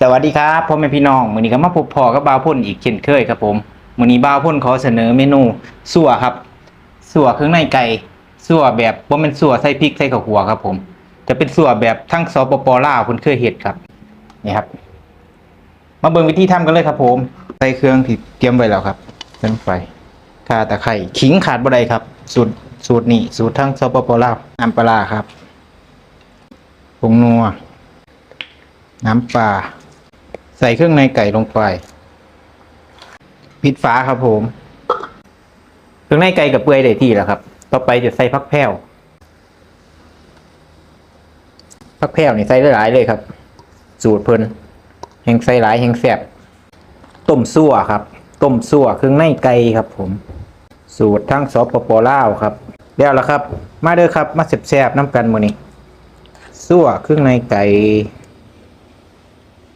สวัสดีครับพ่อแม่พี่น้องมื้อนี้ก็มาพบพอกับบ่าวพ่นอีกเช่นเคยครับผมมื้อนี้บ่าวพ่นขอเสนอเมนูสั่วครับสั่วเครื่องในไก่สั่วแบบบ่แม่นสั่วใส่พริกใส่ข้าวคั่วครับผม จะเป็นสั่วแบบทั้งสปปลาวเพิ่นเคยเฮ็ดครับนี่ครับ มาเบิ่งวิธีทำกันเลยครับผมใส่เครื่องที่เตรียมไว้แล้วครับเส้นไฟข่าตะไคร้ขิงขาดบ่ได้ครับ สูตรสูตรนี้สูตรทั้งสปปลาวน้ำปลาร้าครับผงนัวน้ำปลา ใส่เครื่องในไก่ลงไป ปิดฝาครับผม เครื่องในไก่กับเปื่อยได้ที่แล้วครับ ต่อไปจะใส่พักแพ้วพักแพ้วนี่ใส่หลายๆเลยครับ สูตรเพิ่นแห่งใส่หลายแห่งแซ่บต้มซั่วครับ ต้มซั่วเครื่องในไก่ครับผม สูตรทั้งสปปลาวครับแล้วละครับ มาเด้อครับ มาแซ่บๆน้ำกันมือนี้ซั่วเครื่องในไก่